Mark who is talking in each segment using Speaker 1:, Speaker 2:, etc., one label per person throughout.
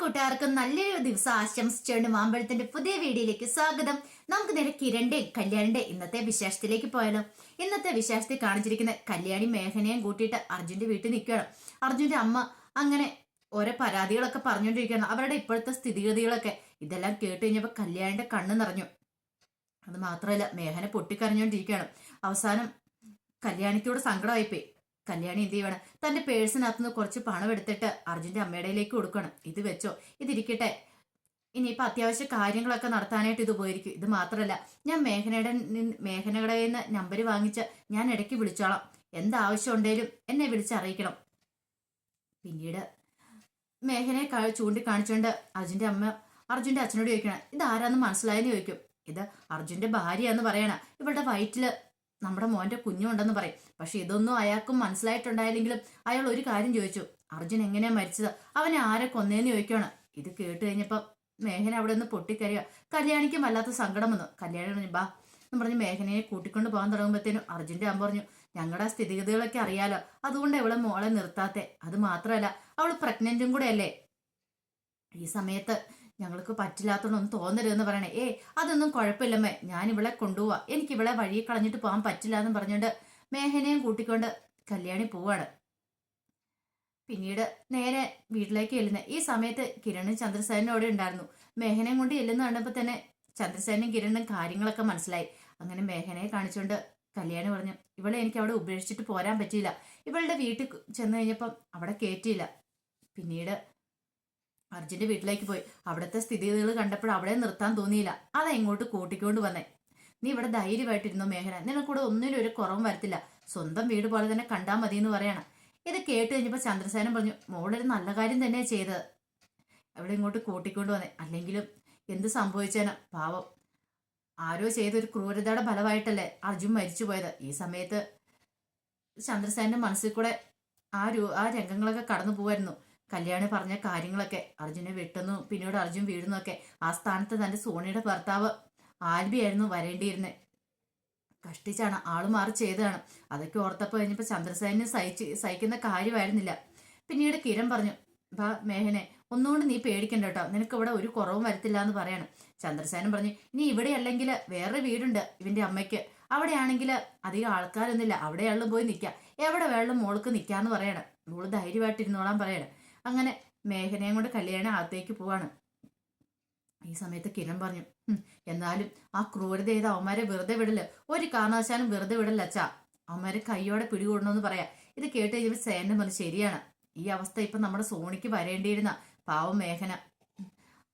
Speaker 1: കൂട്ടുകാർക്കും നല്ലൊരു ദിവസം ആശംസിച്ചുകൊണ്ട് മാമ്പഴത്തിന്റെ പുതിയ വീഡിയോയിലേക്ക് സ്വാഗതം. നമുക്ക് നേരെ കിരണിന്റെ കല്യാണിന്റെ ഇന്നത്തെ വിശേഷത്തിലേക്ക് പോയാലോ. ഇന്നത്തെ വിശേഷത്തിൽ കാണിച്ചിരിക്കുന്ന കല്യാണി മേഘനയും കൂട്ടിയിട്ട് അർജുന്റെ വീട്ടിൽ നിൽക്കുകയാണ്. അർജുന്റെ അമ്മ അങ്ങനെ ഓരോ പരാതികളൊക്കെ പറഞ്ഞുകൊണ്ടിരിക്കുകയാണ്. അവരുടെ ഇപ്പോഴത്തെ സ്ഥിതിഗതികളൊക്കെ ഇതെല്ലാം കേട്ട് കഴിഞ്ഞപ്പോൾ കല്യാണിന്റെ കണ്ണ് നിറഞ്ഞു. അത് മാത്രമല്ല മേഘന പൊട്ടിക്കരഞ്ഞുകൊണ്ടിരിക്കുകയാണ്. അവസാനം കല്യാണിക്കോട് സങ്കടമായിപ്പോയി. കല്യാണി എന്ത് ചെയ്യണം? തന്റെ പേഴ്സിനകത്തുനിന്ന് കുറച്ച് പണം എടുത്തിട്ട് അർജുന്റെ അമ്മയുടെയിലേക്ക് കൊടുക്കണം. ഇത് വെച്ചോ. ഇതിരിക്കട്ടെ. ഇനിയിപ്പോ അത്യാവശ്യ കാര്യങ്ങളൊക്കെ നടത്താനായിട്ട് ഇത് ഉപകരിക്കും. ഇത് മാത്രമല്ല ഞാൻ മേഘനയുടെ മേഘനയുടെ നിന്ന് നമ്പർ വാങ്ങിച്ച് ഞാൻ ഇടയ്ക്ക് വിളിച്ചോളാം. എന്താവശ്യം ഉണ്ടെങ്കിലും എന്നെ വിളിച്ചറിയിക്കണം പിന്നീട് മേഘനയെ ചൂണ്ടിക്കാണിച്ചുകൊണ്ട് അർജുന്റെ അമ്മ അർജുന്റെ അച്ഛനോട് ചോദിക്കണം ഇത് ആരാന്ന് മനസ്സിലായെന്ന് ചോദിക്കും. ഇത് അർജുന്റെ ഭാര്യ എന്ന് പറയണ. ഇവളുടെ വയറ്റിൽ നമ്മുടെ മോന്റെ കുഞ്ഞുണ്ടെന്ന് പറയും. പക്ഷെ ഇതൊന്നും അയാൾക്കും മനസ്സിലായിട്ടുണ്ടായില്ലെങ്കിലും അയാൾ ഒരു കാര്യം ചോദിച്ചു. അർജുൻ എങ്ങനെയാ മരിച്ചത്? അവനെ ആരെ കൊന്നേന്ന് ചോദിക്കുകയാണ് ഇത് കേട്ട് കഴിഞ്ഞപ്പോ മേഘന അവിടെ നിന്ന് പൊട്ടിക്കരയുക കല്യാണിക്കും വല്ലാത്ത സങ്കടം വന്നു. കല്യാണി ബാ എന്ന് പറഞ്ഞ് മേഘനയെ കൂട്ടിക്കൊണ്ട് പോകാൻ തുടങ്ങുമ്പോഴത്തേനും അർജുന്റെ അമ്മ പറഞ്ഞു ഞങ്ങളുടെ സ്ഥിതിഗതികളൊക്കെ അറിയാലോ. അതുകൊണ്ട് ഇവളെ മോളെ നിർത്താത്തെ. അത് മാത്രമല്ല അവൾ പ്രഗ്നന്റും കൂടെ അല്ലേ ഈ സമയത്ത് ഞങ്ങൾക്ക് പറ്റില്ലാത്തോണ്ടൊന്നും തോന്നരുതെന്ന് പറയണേ. ഏ അതൊന്നും കുഴപ്പമില്ലമ്മേ. ഞാൻ ഇവളെ കൊണ്ടുപോവാ. എനിക്ക് ഇവളെ വഴി കളഞ്ഞിട്ട് പോകാൻ പറ്റില്ല എന്ന് പറഞ്ഞുകൊണ്ട് മേഹനയും കൂട്ടിക്കൊണ്ട് കല്യാണി പോവാണ്. പിന്നീട് നേരെ വീട്ടിലേക്ക് എല്ലുന്ന ഈ സമയത്ത് കിരണും ചന്ദ്രസേനും അവിടെ ഉണ്ടായിരുന്നു. മേഹനയും കൊണ്ട് ചെല്ലുന്ന കണ്ടപ്പോൾ തന്നെ ചന്ദ്രസേനും കിരണും കാര്യങ്ങളൊക്കെ മനസ്സിലായി. അങ്ങനെ മേഹനയെ കാണിച്ചുകൊണ്ട് കല്യാണി പറഞ്ഞു ഇവളെ എനിക്ക് അവിടെ ഉപേക്ഷിച്ചിട്ട് പോരാൻ പറ്റിയില്ല. ഇവളുടെ വീട്ടിൽ ചെന്ന് കഴിഞ്ഞപ്പം അവിടെ കയറ്റിയില്ല പിന്നീട് അർജുന്റെ വീട്ടിലേക്ക് പോയി. അവിടുത്തെ സ്ഥിതിഗതികൾ കണ്ടപ്പോൾ അവിടെ നിർത്താൻ തോന്നിയില്ല. അതാ ഇങ്ങോട്ട് കൂട്ടിക്കൊണ്ട് വന്നേ? നീ ഇവിടെ ധൈര്യമായിട്ടിരുന്നു മേഘന? നിനക്കൂടെ ഒന്നിനും ഒരു കുറവും വരത്തില്ല. സ്വന്തം വീട് പോലെ തന്നെ കണ്ടാൽ മതി എന്ന് പറയണം. ഇത് കേട്ട് കഴിഞ്ഞപ്പോൾ ചന്ദ്രസേനൻ പറഞ്ഞു മോളൊരു നല്ല കാര്യം തന്നെയാ ചെയ്തത്. അവിടെ ഇങ്ങോട്ട് കൂട്ടിക്കൊണ്ട് വന്നേ. അല്ലെങ്കിലും എന്ത് സംഭവിച്ചേന? പാവം. ആരോ ചെയ്തൊരു ക്രൂരതയുടെ ഫലമായിട്ടല്ലേ അർജുൻ മരിച്ചു പോയത് ഈ സമയത്ത് ചന്ദ്രസേനന്റെ മനസ്സിൽ കൂടെ ആ രൂ ആ രംഗങ്ങളൊക്കെ കടന്നു പോവായിരുന്നു. കല്യാണി പറഞ്ഞ കാര്യങ്ങളൊക്കെ അർജുനെ വെട്ടുന്നു പിന്നീട് അർജുൻ വീഴുന്നൊക്കെ ആ സ്ഥാനത്ത് തന്റെ സോണിയുടെ ഭർത്താവ് ആൽബിയായിരുന്നു വരേണ്ടിയിരുന്നത് കഷ്ടിച്ചാണ് ആൾ മാറി ചെയ്തതാണ്. അതൊക്കെ ഓർത്തപ്പോൾ കഴിഞ്ഞപ്പോൾ ചന്ദ്രസേനെ സഹിച്ച് സഹിക്കുന്ന കാര്യമായിരുന്നില്ല. പിന്നീട് കിരൺ പറഞ്ഞു ബാ മേഹനെ ഒന്നുകൊണ്ട് നീ പേടിക്കണ്ട കേട്ടോ. നിനക്ക് ഇവിടെ ഒരു കുറവും വരത്തില്ല എന്ന് പറയാണ്. ചന്ദ്രസേനൻ പറഞ്ഞു നീ ഇവിടെ അല്ലെങ്കിൽ വേറൊരു വീടുണ്ട് ഇവന്റെ അമ്മയ്ക്ക്. അവിടെയാണെങ്കിൽ അധികം ആൾക്കാരൊന്നുമില്ല. അവിടെയാളും പോയി നിൽക്കാം എവിടെ വേണം മോൾക്ക് നിൽക്കാന്ന് പറയണം. മോൾ ധൈര്യമായിട്ടിരുന്നോളാൻ പറയണം. അങ്ങനെ മേഘനയും കൊണ്ട് കല്യാണം അകത്തേക്ക് പോവാണ്. ഈ സമയത്ത് കിരൺ പറഞ്ഞു "ഹും, എന്നാലും ആ ക്രൂരത ചെയ്ത അവന്മാരെ വെറുതെ വിടൽ. ഒരു കാരണവശാലും വെറുതെ വിടല്ല അച്ഛാ. അവന്മാരെ കൈയോടെ പിടികൂടണമെന്ന് പറയാ. ഇത് കേട്ട് കഴിഞ്ഞപ്പോൾ സേനൻ പറഞ്ഞു ശരിയാണ്. ഈ അവസ്ഥ ഇപ്പൊ നമ്മുടെ സോണിക്ക് വരേണ്ടിയിരുന്ന. പാവം മേഘന.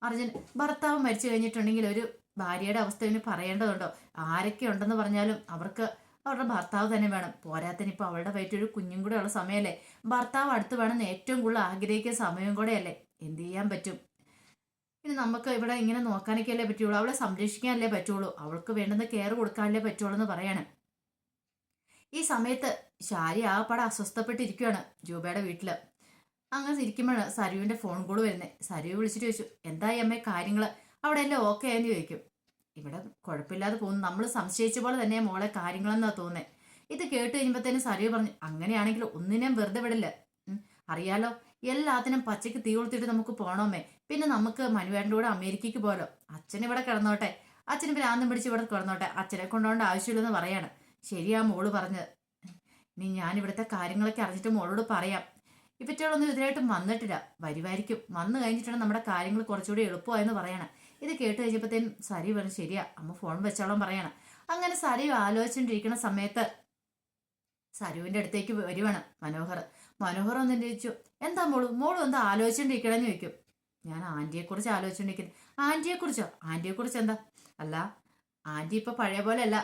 Speaker 1: അർജുൻ ഭർത്താവ് മരിച്ചു കഴിഞ്ഞിട്ടുണ്ടെങ്കിൽ ഒരു ഭാര്യയുടെ അവസ്ഥ ഇനി പറയേണ്ടതുണ്ടോ? ആരൊക്കെ ഉണ്ടെന്ന് പറഞ്ഞാലും അവർക്ക് അവരുടെ ഭർത്താവ് തന്നെ വേണം. പോരാത്തിന് ഇപ്പൊ അവളുടെ വയറ്റൊരു കുഞ്ഞും കൂടെ ഉള്ള സമയമല്ലേ? ഭർത്താവ് അടുത്ത് വേണം എന്ന് ഏറ്റവും കൂടുതൽ ആഗ്രഹിക്കുന്ന സമയം കൂടെയല്ലേ? എന്ത് ചെയ്യാൻ പറ്റും? ഇനി നമുക്ക് ഇവിടെ ഇങ്ങനെ നോക്കാനൊക്കെയല്ലേ പറ്റുള്ളൂ. അവളെ സംരക്ഷിക്കാനല്ലേ പറ്റുള്ളൂ. അവൾക്ക് വേണ്ടുന്ന കെയർ കൊടുക്കാനല്ലേ പറ്റുള്ളൂ എന്ന് പറയാണ്. ഈ സമയത്ത് ശാരി ആകപ്പാടെ അസ്വസ്ഥപ്പെട്ടിരിക്കുകയാണ് ജൂബയുടെ വീട്ടിൽ. അങ്ങനെ ഇരിക്കുമ്പോഴാണ് സരുവിന്റെ ഫോൺ കോൾ വരുന്നത് സരു വിളിച്ചിട്ട് ചോദിച്ചു എന്തായി അമ്മേ കാര്യങ്ങൾ? അവിടെ എല്ലാം ഓക്കെ ആയെന്ന് ചോദിക്കും. ഇവിടെ കുഴപ്പമില്ലാതെ പോകുന്നു. നമ്മൾ സംശയിച്ച പോലെ തന്നെ മോളെ കാര്യങ്ങളെന്നാ തോന്നുന്നത് ഇത് കേട്ട് കഴിയുമ്പോഴത്തേനും സരു പറഞ്ഞു അങ്ങനെയാണെങ്കിൽ ഒന്നിനെയും വെറുതെ വിടില്ല? അറിയാലോ എല്ലാത്തിനും പച്ചയ്ക്ക് തീ കൊളുത്തിട്ട് നമുക്ക് പോണോമേ. പിന്നെ നമുക്ക് മനുവേണ്ട കൂടെ അമേരിക്കയ്ക്ക് പോലോ? അച്ഛൻ ഇവിടെ കിടന്നോട്ടെ. അച്ഛന് ഭ്രാന്തം പിടിച്ച് ഇവിടെ കിടന്നോട്ടെ. അച്ഛനെ കൊണ്ടുപോകേണ്ട ആവശ്യമില്ലെന്ന് പറയാണ്. ശരിയാ മോൾ പറഞ്ഞത് ഇനി ഞാൻ ഇവിടുത്തെ കാര്യങ്ങളൊക്കെ അറിഞ്ഞിട്ട് മോളോട് പറയാം. ഇപ്പറ്റോളൊന്നും ഇതിനായിട്ടും വന്നിട്ടില്ല. വരുമായിരിക്കും വന്നു കഴിഞ്ഞിട്ടാണ് നമ്മുടെ കാര്യങ്ങൾ കുറച്ചുകൂടി എളുപ്പമായെന്ന് പറയണം. ഇത് കേട്ട് കഴിഞ്ഞപ്പോഴത്തേനും സരി പറഞ്ഞു ശരിയാ അമ്മ ഫോൺ വെച്ചോളം പറയണം. അങ്ങനെ സരി ആലോചിച്ചുകൊണ്ടിരിക്കുന്ന സമയത്ത് സരുവിന്റെ അടുത്തേക്ക് വരുവാണ് മനോഹർ. മനോഹർ ഒന്ന് ചോദിച്ചു എന്താ മോൾ മോൾ എന്താ ആലോചിച്ചുകൊണ്ടിരിക്കണമെന്ന് ചോദിക്കും. ഞാൻ ആന്റിയെ കുറിച്ച് ആലോചിച്ചുകൊണ്ടിരിക്കുന്നത് ആന്റിയെ കുറിച്ചോ ആന്റിയെ കുറിച്ച് എന്താ? അല്ല ആന്റി ഇപ്പൊ പഴയ പോലെ അല്ല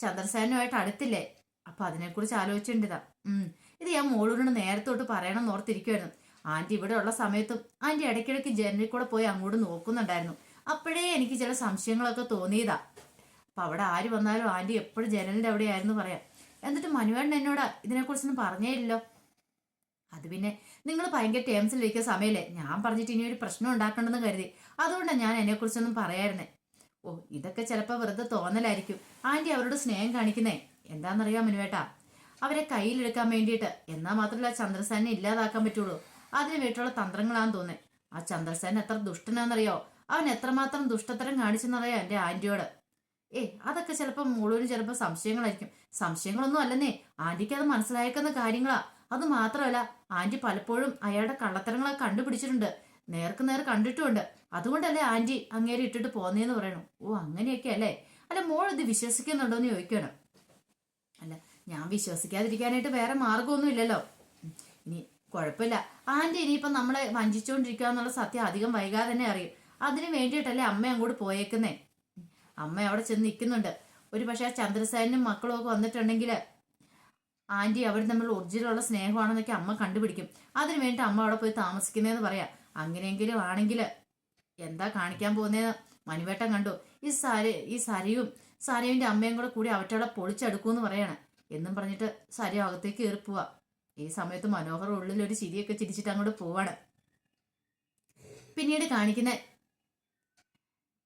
Speaker 1: ചന്ദ്രസേനുമായിട്ട് അടുത്തില്ലേ അപ്പൊ അതിനെക്കുറിച്ച് ഉം ഇത് ഞാൻ മോളോട് നേരത്തോട്ട് പറയണം എന്ന് ഓർത്തിരിക്കുമായിരുന്നു ആന്റി ഇവിടെ ഉള്ള സമയത്തും ആന്റി ഇടയ്ക്കിടയ്ക്ക് ജനലിൽ കൂടെ പോയി അങ്ങോട്ട് നോക്കുന്നുണ്ടായിരുന്നു. അപ്പോഴേ എനിക്ക് ചില സംശയങ്ങളൊക്കെ തോന്നിയതാ. അപ്പം അവിടെ ആര് വന്നാലും ആന്റി എപ്പോഴും ജനലിന്റെ അവിടെയായിരുന്നു പറയാം. എന്നിട്ട് മനുവേണ്ണൻ എന്നോടാ ഇതിനെക്കുറിച്ചൊന്നും പറഞ്ഞേ ഇല്ലല്ലോ അത് പിന്നെ നിങ്ങൾ ഭയങ്കര ടേംസിൽ സമയമല്ലേ ഞാൻ പറഞ്ഞിട്ട് ഇനി ഒരു പ്രശ്നം ഉണ്ടാക്കണമെന്ന് കരുതി. അതുകൊണ്ടാണ് ഞാൻ എന്നെക്കുറിച്ചൊന്നും പറയായിരുന്നേ. ഓ ഇതൊക്കെ ചിലപ്പോൾ വെറുതെ തോന്നലായിരിക്കും. ആന്റി അവരോട് സ്നേഹം കാണിക്കുന്നേ. എന്താണെന്നറിയാം മനുവേട്ടാ? അവരെ കയ്യിലെടുക്കാൻ വേണ്ടിയിട്ട്. എന്നാൽ മാത്രമല്ല ചന്ദ്രസേനെ ഇല്ലാതാക്കാൻ പറ്റുള്ളൂ. അതിന് വേണ്ടിയിട്ടുള്ള തന്ത്രങ്ങളാന്ന് തോന്നേ ആ ചന്ദ്രസേന എത്ര ദുഷ്ടനാന്നറിയോ? അവൻ എത്രമാത്രം ദുഷ്ടത്തരം കാണിച്ചെന്നറിയാം എന്റെ ആന്റിയോട് ഏ അതൊക്കെ ചിലപ്പോൾ മുഴുവനും ചിലപ്പോൾ സംശയങ്ങളായിരിക്കും. സംശയങ്ങളൊന്നും അല്ലെന്നേ ആന്റിക്ക് അത് മനസ്സിലായേക്കുന്ന കാര്യങ്ങളാ. അത് മാത്രമല്ല ആന്റി പലപ്പോഴും അയാളുടെ കള്ളത്തരങ്ങളൊക്കെ കണ്ടുപിടിച്ചിട്ടുണ്ട്. നേർക്ക് നേർ കണ്ടിട്ടുമുണ്ട്. അതുകൊണ്ടല്ലേ ആന്റി അങ്ങേരെ ഇട്ടിട്ട് പോന്നേന്ന് പറയണു. ഓ അങ്ങനെയൊക്കെ അല്ലേ? അല്ല മോൾ ഇത് വിശ്വസിക്കുന്നുണ്ടോ എന്ന് ചോദിക്കണം. അല്ല ഞാൻ വിശ്വസിക്കാതിരിക്കാനായിട്ട് വേറെ മാർഗമൊന്നും ഇല്ലല്ലോ. ഇനി കുഴപ്പമില്ല. ആന്റി ഇനിയിപ്പം നമ്മളെ വഞ്ചിച്ചുകൊണ്ടിരിക്കുക എന്നുള്ള സത്യം അധികം വൈകാതെ തന്നെ അറിയും. അതിന് വേണ്ടിയിട്ടല്ലേ അമ്മ അങ്ങോട്ട് പോയേക്കുന്നേ? അമ്മ അവിടെ ചെന്ന് നിൽക്കുന്നുണ്ട്. ഒരു പക്ഷേ ആ ചന്ദ്രസേനും മക്കളും ഒക്കെ വന്നിട്ടുണ്ടെങ്കിൽ ആന്റി അവർ തമ്മിൽ ഒറിജിനലുള്ള സ്നേഹമാണെന്നൊക്കെ അമ്മ കണ്ടുപിടിക്കും. അതിന് വേണ്ടി അമ്മ അവിടെ പോയി താമസിക്കുന്നതെന്ന് പറയാം. അങ്ങനെയെങ്കിലും ആണെങ്കിൽ എന്താ കാണിക്കാൻ പോകുന്നതെന്ന് മണിവേട്ടം കണ്ടു. ഈ സരി ഈ സരിയും സരയുവിന്റെ അമ്മയും കൂടെ കൂടി അവറ്റവിടെ പൊളിച്ചെടുക്കുമെന്ന് പറയാണ്. എന്നും പറഞ്ഞിട്ട് സരി അകത്തേക്ക് പോവാ. ഈ സമയത്ത് മനോഹർ ഉള്ളിൽ ഒരു ചിരിയൊക്കെ ചിരിച്ചിട്ട് അങ്ങോട്ട് പോവാണ്. പിന്നീട് കാണിക്കുന്ന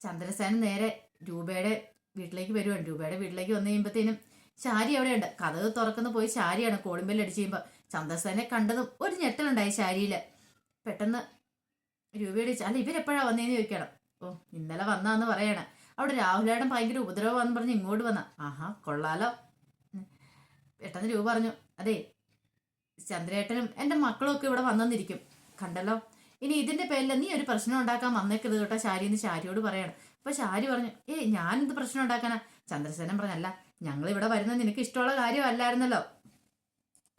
Speaker 1: ചന്ദ്രസേന നേരെ രൂപയുടെ വീട്ടിലേക്ക് വരുവാണ്. രൂപയുടെ വീട്ടിലേക്ക് വന്നു കഴിയുമ്പോഴത്തേനും ശാരി അവിടെയുണ്ട്. കഥക് തുറക്കുന്ന പോയി ശാരിയാണ്. കോളിമ്പൽ അടിച്ചു കഴിയുമ്പോൾ ചന്ദ്രസേനെ കണ്ടതും ഒരു ഞെട്ടലുണ്ടായി ശാരിയിൽ പെട്ടെന്ന് രൂപയുടെ അല്ല ഇവരെപ്പോഴാ വന്നതെന്ന് ചോദിക്കണം? ഓ ഇന്നലെ വന്നാന്ന് പറയണേ. അവിടെ രാഹുലേടൻ ഭയങ്കര ഉപദ്രവമാണെന്ന് പറഞ്ഞ് ഇങ്ങോട്ട് വന്ന. ആഹാ കൊള്ളാലോ. പെട്ടെന്ന് രൂപ പറഞ്ഞു അതെ ചന്ദ്രേട്ടനും എന്റെ മക്കളും ഒക്കെ ഇവിടെ വന്നെന്നിരിക്കും കണ്ടല്ലോ ഇനി ഇതിന്റെ പേരിൽ നീ ഒരു പ്രശ്നം ഉണ്ടാക്കാൻ വന്നേക്കരുത് കേട്ടോ ശാരി എന്ന് ശാരിയോട് പറയണം. അപ്പൊ ശാരി പറഞ്ഞു ഏയ് ഞാനെന്ത് പ്രശ്നം ഉണ്ടാക്കാനാ? ചന്ദ്രസേനൻ പറഞ്ഞല്ല ഞങ്ങൾ ഇവിടെ വരുന്നത് നിനക്ക് ഇഷ്ടമുള്ള കാര്യമല്ലായിരുന്നല്ലോ.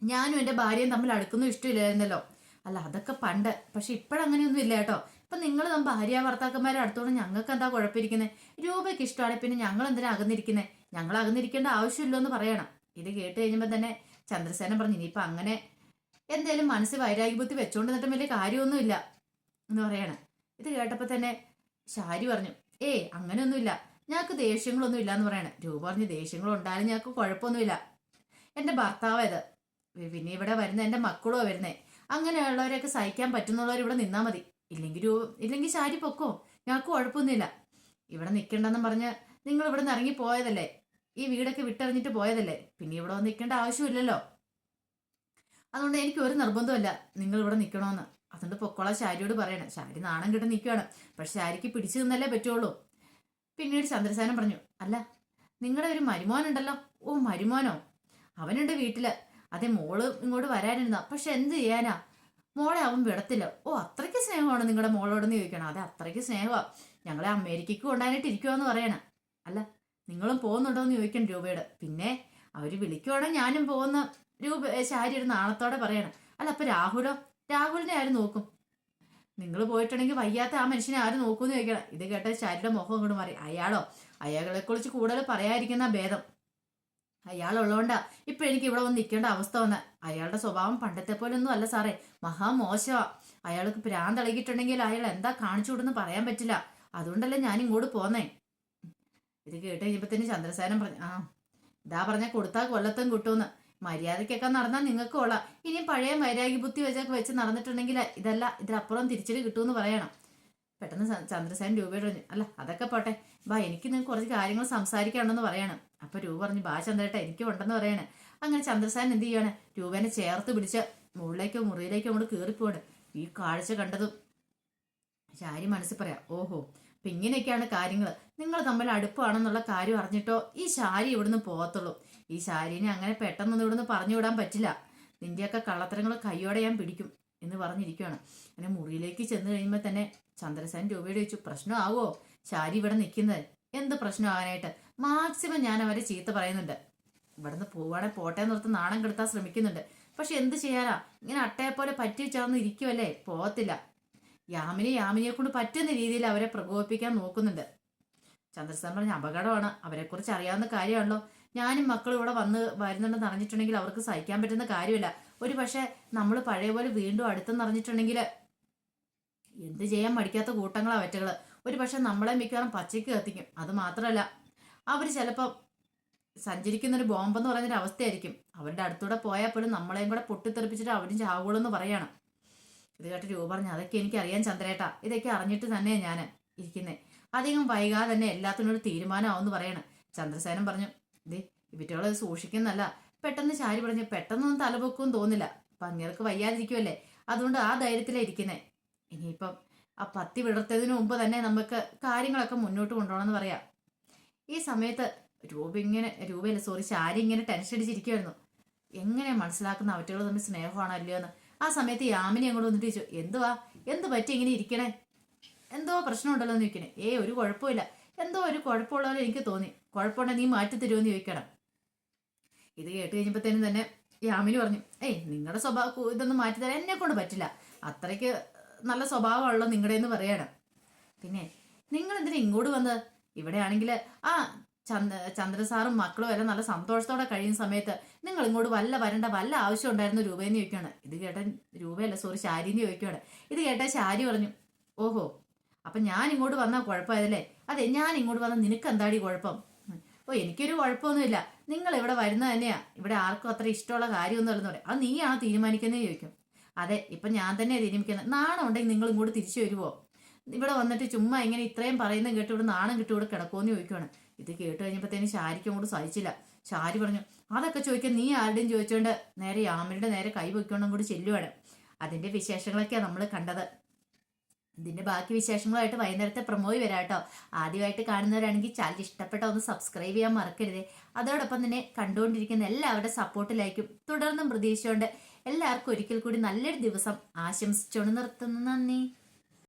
Speaker 1: ഞാനും എന്റെ ഭാര്യയും തമ്മിൽ അടുക്കുന്നു ഇഷ്ടമില്ലായിരുന്നല്ലോ. അല്ല അതൊക്കെ പണ്ട് പക്ഷെ ഇപ്പോഴങ്ങനെയൊന്നും ഇല്ല കേട്ടോ. ഇപ്പൊ നിങ്ങൾ നമ്മ ഭാര്യ ഭർത്താക്കന്മാരെ അടുത്തോളം ഞങ്ങൾക്ക് എന്താ കുഴപ്പമിരിക്കുന്നത് രൂപയ്ക്ക് ഇഷ്ടമാണ് പിന്നെ ഞങ്ങൾ എന്തിനാ അകന്നിരിക്കുന്നത് ഞങ്ങൾ അകന്നിരിക്കേണ്ട ആവശ്യമില്ലോ എന്ന് പറയണം. ഇത് കേട്ട് കഴിഞ്ഞപ്പോൾ തന്നെ ചന്ദ്രസേനൻ പറഞ്ഞു ഇനിയിപ്പൊ അങ്ങനെ എന്തേലും മനസ്സ് വൈരാഗ്യബുദ്ധി വെച്ചോണ്ട് നിന്നിട്ടും വലിയ കാര്യമൊന്നുമില്ല എന്ന് പറയണം. ഇത് കേട്ടപ്പോൾ തന്നെ ശാരി പറഞ്ഞു ഏയ് അങ്ങനെയൊന്നുമില്ല. ഞങ്ങൾക്ക് ദേഷ്യങ്ങളൊന്നും ഇല്ല എന്ന് പറയണേ. രൂപ പറഞ്ഞ് ദേഷ്യങ്ങൾ ഉണ്ടായാലും ഞങ്ങൾക്ക് കുഴപ്പമൊന്നുമില്ല. എന്റെ ഭർത്താവ് ഇത് പിന്നെ ഇവിടെ വരുന്ന എന്റെ മക്കളോ വരുന്നേ? അങ്ങനെയുള്ളവരെയൊക്കെ സഹിക്കാൻ പറ്റുന്നുള്ളവർ ഇവിടെ നിന്നാൽ മതി. ഇല്ലെങ്കിൽ രൂപ ഇല്ലെങ്കിൽ ശാരി പൊക്കോ? ഞങ്ങൾക്ക് കുഴപ്പമൊന്നുമില്ല. ഇവിടെ നിൽക്കണ്ടെന്ന് പറഞ്ഞ് നിങ്ങൾ ഇവിടെ നിന്ന് ഇറങ്ങി പോയതല്ലേ ഈ വീടൊക്കെ വിട്ടെറിഞ്ഞിട്ട് പോയതല്ലേ? പിന്നെ ഇവിടെ നിൽക്കേണ്ട ആവശ്യമില്ലല്ലോ. അതുകൊണ്ട് എനിക്ക് ഒരു നിർബന്ധമില്ല നിങ്ങൾ ഇവിടെ നിൽക്കണമെന്ന് അതുകൊണ്ട് പൊക്കോളെ ശാരിയോട് പറയണം. ശാരി നാണം കിട്ടി നിൽക്കുകയാണ് പക്ഷെ ശാരിക്ക് പിടിച്ചു നിന്നല്ലേ പറ്റുള്ളൂ. പിന്നീട് ചന്ദ്രസാനം പറഞ്ഞു അല്ല നിങ്ങളുടെ ഒരു മരുമോനുണ്ടല്ലോ. ഓ മരുമോനോ? അവനുണ്ട് വീട്ടിൽ. അതെ മോൾ ഇങ്ങോട്ട് വരാനിരുന്ന പക്ഷെ എന്ത് ചെയ്യാനാ? മോളെ അവൻ വിടത്തില്ല. ഓ അത്രയ്ക്ക് സ്നേഹമാണ് നിങ്ങളുടെ മോളോടെന്ന് ചോദിക്കണം. അതെ അത്രയ്ക്ക് സ്നേഹമാണ് ഞങ്ങളെ അമേരിക്കയ്ക്ക് കൊണ്ടാനായിട്ട് ഇരിക്കുവാന്ന് പറയണ. അല്ല നിങ്ങളും പോകുന്നുണ്ടോ എന്ന് ചോദിക്കണം രൂപയുടെ. പിന്നെ അവർ വിളിക്കുവാണെങ്കിൽ ഞാനും പോകുന്ന രൂപ ശാരി ഒരു നാണത്തോടെ പറയണം. അല്ല അപ്പൊ രാഹുലോ? രാഹുലിനെ ആര് നോക്കും? നിങ്ങൾ പോയിട്ടുണ്ടെങ്കിൽ വയ്യാത്ത ആ മനുഷ്യനെ ആര് നോക്കൂന്ന് ചോദിക്കണം. ഇത് കേട്ട ശാരിയുടെ മുഖം ഇങ്ങോട്ട് മാറി. അയാളോ? അയാളെ കുറിച്ച് കൂടുതൽ പറയാതിരിക്കുന്ന ഭേദം. അയാളുള്ളതുകൊണ്ടാ ഇപ്പൊ എനിക്ക് ഇവിടെ വന്ന് നിൽക്കേണ്ട അവസ്ഥ വന്ന. അയാളുടെ സ്വഭാവം പണ്ടത്തെ പോലെ ഒന്നും അല്ല സാറേ. മഹാമോശമാ അയാൾക്ക് ഭ്രാന്തളകിയിട്ടുണ്ടെങ്കിൽ അയാൾ എന്താ കാണിച്ചു കൊടുന്ന് പറയാൻ പറ്റില്ല. അതുകൊണ്ടല്ലേ ഞാൻ ഇങ്ങോട്ട് പോന്നേ. ഇത് കേട്ട് കഴിഞ്ഞപ്പോ തന്നെ ചന്ദ്രസേനം പറഞ്ഞു ആ ഇതാ പറഞ്ഞ കൊടുത്താൽ കൊല്ലത്തും കിട്ടുമെന്ന്. മര്യാദയ്ക്കൊക്കെ നടന്നാൽ നിങ്ങൾക്ക് കൊള്ളാം. ഇനി പഴയ വൈരാഗ്യ ബുദ്ധി വെച്ചൊക്കെ വെച്ച് നടന്നിട്ടുണ്ടെങ്കിൽ ഇതല്ല ഇതിനപ്പുറം തിരിച്ചടി കിട്ടുമെന്ന് പറയണം. പെട്ടെന്ന് ചന്ദ്രസേൻ രൂപയോട് പറഞ്ഞു അല്ല അതൊക്കെ പോട്ടെ. ബാ എനിക്ക് നിങ്ങൾക്ക് കുറച്ച് കാര്യങ്ങൾ സംസാരിക്കാനുണ്ടെന്ന് പറയണം. അപ്പൊ രൂപ പറഞ്ഞു ബാ ചന്ദ്രേട്ട എനിക്ക് ഉണ്ടെന്ന് പറയണേ. അങ്ങനെ ചന്ദ്രസേൻ എന്ത് ചെയ്യാണ് രൂപേനെ ചേർത്ത് പിടിച്ച് മുകളിലേക്കോ മുറിയിലേക്കോ അങ്ങോട്ട് കയറിപ്പോണ് ഈ കാഴ്ച കണ്ടതും ശാരി മനസ്സിൽ പറയാം ഓഹോ അപ്പൊ ഇങ്ങനെയൊക്കെയാണ് കാര്യങ്ങൾ നിങ്ങൾ തമ്മിൽ അടുപ്പാണെന്നുള്ള കാര്യം അറിഞ്ഞിട്ടോ? ഈ ശാരി ഇവിടുന്ന് പോകത്തുള്ളൂ. ഈ ശാരീനെ അങ്ങനെ പെട്ടെന്നൊന്നും ഇവിടുന്ന് പറഞ്ഞു വിടാൻ പറ്റില്ല. നിന്റെയൊക്കെ കള്ളത്തരങ്ങൾ കൈയോടെ ഞാൻ പിടിക്കും എന്ന് പറഞ്ഞിരിക്കുകയാണ് അങ്ങനെ മുറിയിലേക്ക് ചെന്ന് കഴിയുമ്പോൾ തന്നെ ചന്ദ്രസേൻ രൂപയോട് ചോദിച്ചു പ്രശ്നമാവോ? ശാരി ഇവിടെ നിൽക്കുന്നത്? എന്ത് പ്രശ്നമാകാനായിട്ട് മാക്സിമം ഞാൻ അവരെ ചീത്ത പറയുന്നുണ്ട്. ഇവിടുന്ന് പോവാണെ പോട്ടെ നിർത്ത് നാണം കെടുത്താൻ ശ്രമിക്കുന്നുണ്ട്. പക്ഷെ എന്ത് ചെയ്യാനാ? ഇങ്ങനെ അട്ടയെ പോലെ പറ്റി ചേർന്ന് ഇരിക്കുമല്ലേ പോകത്തില്ല യാമിനെ യാമിനിയെ കൊണ്ട് പറ്റുന്ന രീതിയിൽ അവരെ പ്രകോപിപ്പിക്കാൻ നോക്കുന്നുണ്ട്. ചന്ദ്രസേൻ പറഞ്ഞ അപകടമാണ്. അവരെക്കുറിച്ച് അറിയാവുന്ന കാര്യമാണല്ലോ. ഞാനും മക്കളും ഇവിടെ വന്ന് വരുന്നുണ്ടെന്ന് അറിഞ്ഞിട്ടുണ്ടെങ്കിൽ അവർക്ക് സഹിക്കാൻ പറ്റുന്ന കാര്യമില്ല. ഒരു പക്ഷേ നമ്മൾ പഴയ പോലെ വീണ്ടും അടുത്തെന്ന് അറിഞ്ഞിട്ടുണ്ടെങ്കിൽ എന്ത് ചെയ്യാൻ മടിക്കാത്ത കൂട്ടങ്ങളാ വെറ്റകൾ ഒരു പക്ഷെ നമ്മളെ മിക്കവാറും പച്ചയ്ക്ക് കത്തിക്കും. അത് മാത്രമല്ല അവർ ചിലപ്പോൾ സഞ്ചരിക്കുന്ന ഒരു ബോംബെന്ന് പറയുന്നൊരു അവസ്ഥയായിരിക്കും. അവരുടെ അടുത്തൂടെ പോയാൽ പോലും നമ്മളെയും കൂടെ പൊട്ടിത്തെറിപ്പിച്ചിട്ട് അവരും ചാവുള്ളൂ എന്ന് പറയണം. ഇത് കേട്ട് രൂപ പറഞ്ഞു അതൊക്കെ എനിക്ക് അറിയാൻ ചന്ദ്രേട്ടാ. ഇതൊക്കെ അറിഞ്ഞിട്ട് തന്നെയാണ് ഞാൻ ഇരിക്കുന്നത് അധികം വൈകാതെ തന്നെ എല്ലാത്തിനും ഒരു തീരുമാനമാവെന്ന് പറയണം. ചന്ദ്രസേനൻ പറഞ്ഞു ദേ ഇവറ്റോളെ സൂക്ഷിക്കുന്നല്ല പെട്ടെന്ന് ചാരി പറഞ്ഞ് പെട്ടെന്നൊന്നും തലപൊക്കും തോന്നില്ല അപ്പൊ അങ്ങനെയൊക്കെ വയ്യാതിരിക്കുമല്ലേ അതുകൊണ്ട് ആ ധൈര്യത്തിലാണ് ഇരിക്കുന്നത് ഇനിയിപ്പം ആ പത്തി വിടർത്തതിന് മുമ്പ് തന്നെ നമുക്ക് കാര്യങ്ങളൊക്കെ മുന്നോട്ട് കൊണ്ടുപോകണം എന്ന് പറയാം. ഈ സമയത്ത് രൂപ ഇങ്ങനെ രൂപയല്ല സോറി ശാരി ഇങ്ങനെ ടെൻഷൻ അടിച്ചിരിക്കുമായിരുന്നു എങ്ങനെ മനസ്സിലാക്കുന്ന അവറ്റകൾ തമ്മിൽ സ്നേഹമാണോ അല്ലയോ എന്ന്. ആ സമയത്ത് യാമിനി അങ്ങോട്ട് വന്നിട്ട് ചോദിച്ചു എന്തുവാ? എന്ത് പറ്റി ഇങ്ങനെ ഇരിക്കണേ? എന്തോ പ്രശ്നമുണ്ടല്ലോ എന്ന് ചോദിക്കണേ ഏ ഒരു കുഴപ്പമില്ല എന്തോ ഒരു കുഴപ്പമുള്ള എനിക്ക് തോന്നി. കുഴപ്പമുണ്ടെങ്കിൽ നീ മാറ്റി തരുമെന്ന് ചോദിക്കണം. ഇത് കേട്ട് കഴിഞ്ഞപ്പോഴത്തേനും തന്നെ യാമിനി പറഞ്ഞു ഏയ് നിങ്ങളുടെ സ്വഭാവം ഇതൊന്നും മാറ്റി തരാൻ എന്നെ കൊണ്ട് പറ്റില്ല. അത്രയ്ക്ക് നല്ല സ്വഭാവമുള്ള നിങ്ങളുടെ എന്ന് പറയണം. പിന്നെ നിങ്ങൾ എന്തിനാ ഇങ്ങോട്ട് വന്നത്? ഇവിടെ ആണെങ്കിൽ ആ ചന്ദ്ര ചന്ദ്രസാറും മക്കളും എല്ലാം നല്ല സന്തോഷത്തോടെ കഴിയുന്ന സമയത്ത് നിങ്ങൾ ഇങ്ങോട്ട് വല്ല വരണ്ട വല്ല ആവശ്യം ഉണ്ടായിരുന്നു രൂപയെന്ന് ചോദിക്കുകയാണ്. ഇത് കേട്ട രൂപയല്ല സോറി ശാരിന്ന് ചോദിക്കുകയാണ്. ഇത് കേട്ട ശാരി പറഞ്ഞു ഓഹോ അപ്പൊ ഞാൻ ഇങ്ങോട്ട് വന്നാൽ കുഴപ്പമായതല്ലേ? അതെ ഞാൻ ഇങ്ങോട്ട് വന്നാൽ നിനക്ക് എന്താടി കുഴപ്പം? ഓ എനിക്കൊരു കുഴപ്പമൊന്നുമില്ല. നിങ്ങൾ ഇവിടെ വരുന്നത് തന്നെയാ. ഇവിടെ ആർക്കും അത്ര ഇഷ്ടമുള്ള കാര്യമൊന്നും അല്ലെന്ന് പറയാം. അത് നീയാണോ തീരുമാനിക്കുന്നത് ചോദിക്കും. അതെ ഇപ്പൊ ഞാൻ തന്നെ തീരുമാനിക്കുന്നത്. നാണം ഉണ്ടെങ്കിൽ നിങ്ങൾ ഇങ്ങോട്ട് തിരിച്ചു വരുമോ ഇവിടെ വന്നിട്ട് ചുമ്മാ ഇങ്ങനെ ഇത്രയും പറയുന്ന കേട്ട് ഇവിടെ നാണം കിട്ടി ഇവിടെ കിടക്കുമെന്ന് ചോദിക്കുവാണ്. ഇത് കേട്ട് കഴിഞ്ഞപ്പോഴത്തേനും ശാരിക്ക് അങ്ങോട്ട് സഹിച്ചില്ല. ശാരി പറഞ്ഞു അതൊക്കെ ചോദിക്കാൻ നീ ആരുടെയും ചോദിച്ചോണ്ട് നേരെ യാമിനിയുടെ നേരെ കൈ പൊയ്ക്കൊണ്ടും കൂടി ചെല്ലുവാണ്. അതിന്റെ വിശേഷങ്ങളൊക്കെയാണ് നമ്മൾ കണ്ടത്. ഇതിന്റെ ബാക്കി വിശേഷങ്ങളായിട്ട് വൈകുന്നേരത്തെ പ്രമോയി വരാം കേട്ടോ. ആദ്യമായിട്ട് കാണുന്നവരാണെങ്കിൽ ചാനൽ ഇഷ്ടപ്പെട്ട ഒന്ന് സബ്സ്ക്രൈബ് ചെയ്യാൻ മറക്കരുതേ. അതോടൊപ്പം തന്നെ കണ്ടുകൊണ്ടിരിക്കുന്ന എല്ലാവരുടെ സപ്പോർട്ടിലായിരിക്കും തുടർന്നും പ്രതീക്ഷയുണ്ട്. എല്ലാവർക്കും ഒരിക്കൽ കൂടി നല്ലൊരു ദിവസം ആശംസിച്ചുകൊണ്ട് നിർത്തുന്നു. നന്ദി.